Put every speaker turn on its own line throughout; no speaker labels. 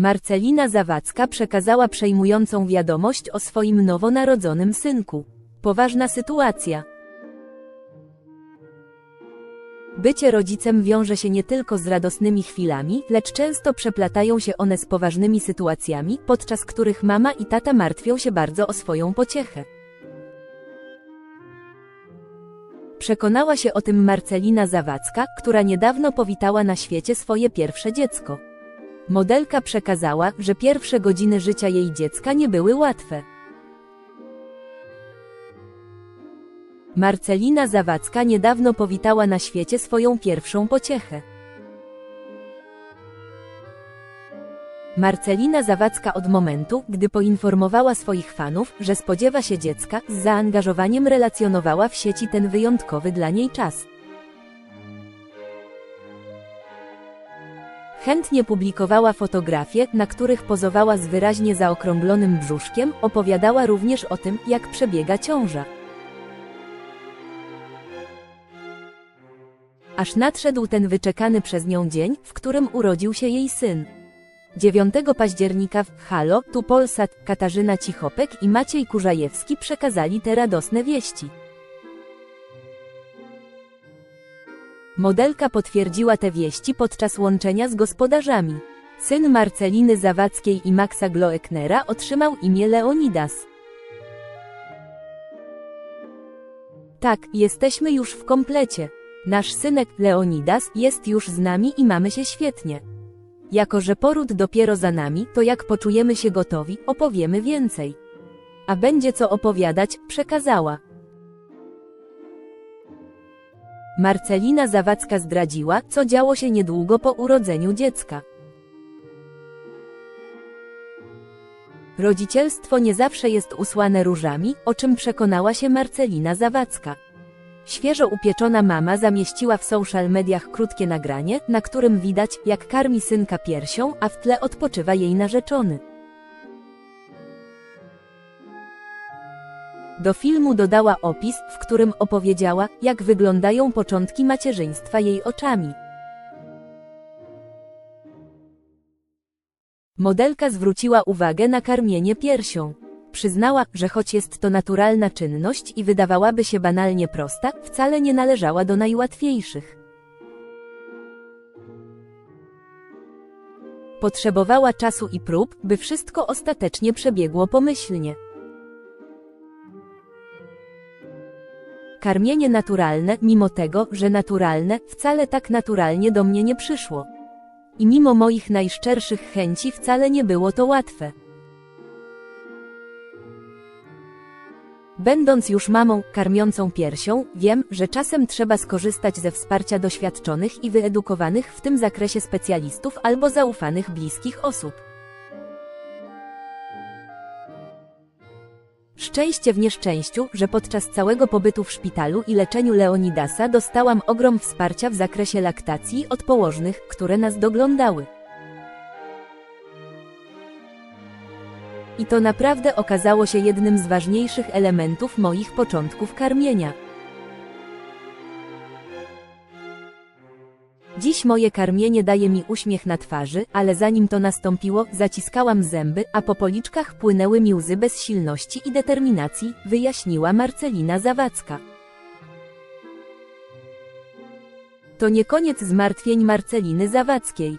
Marcelina Zawadzka przekazała przejmującą wiadomość o swoim nowonarodzonym synku. Poważna sytuacja. Bycie rodzicem wiąże się nie tylko z radosnymi chwilami, lecz często przeplatają się one z poważnymi sytuacjami, podczas których mama i tata martwią się bardzo o swoją pociechę. Przekonała się o tym Marcelina Zawadzka, która niedawno powitała na świecie swoje pierwsze dziecko. Modelka przekazała, że pierwsze godziny życia jej dziecka nie były łatwe. Marcelina Zawadzka niedawno powitała na świecie swoją pierwszą pociechę. Marcelina Zawadzka od momentu, gdy poinformowała swoich fanów, że spodziewa się dziecka, z zaangażowaniem relacjonowała w sieci ten wyjątkowy dla niej czas. Chętnie publikowała fotografie, na których pozowała z wyraźnie zaokrąglonym brzuszkiem, opowiadała również o tym, jak przebiega ciąża. Aż nadszedł ten wyczekany przez nią dzień, w którym urodził się jej syn. 9 października w Halo, tu Polsat, Katarzyna Cichopek i Maciej Kurzajewski przekazali te radosne wieści. Modelka potwierdziła te wieści podczas łączenia z gospodarzami. Syn Marceliny Zawadzkiej i Maxa Gloeknera otrzymał imię Leonidas. Tak, jesteśmy już w komplecie. Nasz synek, Leonidas, jest już z nami i mamy się świetnie. Jako, że poród dopiero za nami, to jak poczujemy się gotowi, opowiemy więcej. A będzie co opowiadać, przekazała. Marcelina Zawadzka zdradziła, co działo się niedługo po urodzeniu dziecka. Rodzicielstwo nie zawsze jest usłane różami, o czym przekonała się Marcelina Zawadzka. Świeżo upieczona mama zamieściła w social mediach krótkie nagranie, na którym widać, jak karmi synka piersią, a w tle odpoczywa jej narzeczony. Do filmu dodała opis, w którym opowiedziała, jak wyglądają początki macierzyństwa jej oczami. Modelka zwróciła uwagę na karmienie piersią. Przyznała, że choć jest to naturalna czynność i wydawałaby się banalnie prosta, wcale nie należała do najłatwiejszych. Potrzebowała czasu i prób, by wszystko ostatecznie przebiegło pomyślnie. Karmienie naturalne, mimo tego, że naturalne, wcale tak naturalnie do mnie nie przyszło. I mimo moich najszczerszych chęci wcale nie było to łatwe. Będąc już mamą, karmiącą piersią, wiem, że czasem trzeba skorzystać ze wsparcia doświadczonych i wyedukowanych w tym zakresie specjalistów albo zaufanych bliskich osób. Szczęście w nieszczęściu, że podczas całego pobytu w szpitalu i leczeniu Leonidasa dostałam ogrom wsparcia w zakresie laktacji od położnych, które nas doglądały. I to naprawdę okazało się jednym z ważniejszych elementów moich początków karmienia. Dziś moje karmienie daje mi uśmiech na twarzy, ale zanim to nastąpiło, zaciskałam zęby, a po policzkach płynęły mi łzy bezsilności i determinacji, wyjaśniła Marcelina Zawadzka. To nie koniec zmartwień Marceliny Zawadzkiej.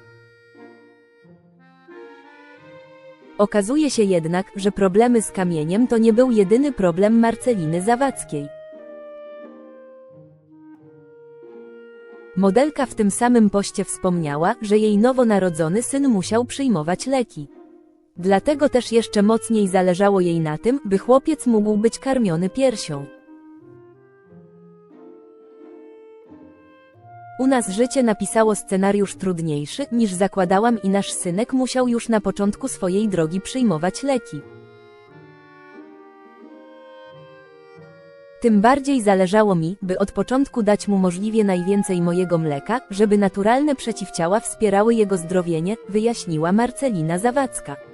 Okazuje się jednak, że problemy z kamieniem to nie był jedyny problem Marceliny Zawadzkiej. Modelka w tym samym poście wspomniała, że jej nowonarodzony syn musiał przyjmować leki. Dlatego też jeszcze mocniej zależało jej na tym, by chłopiec mógł być karmiony piersią. U nas życie napisało scenariusz trudniejszy, niż zakładałam i nasz synek musiał już na początku swojej drogi przyjmować leki. Tym bardziej zależało mi, by od początku dać mu możliwie najwięcej mojego mleka, żeby naturalne przeciwciała wspierały jego zdrowienie, wyjaśniła Marcelina Zawadzka.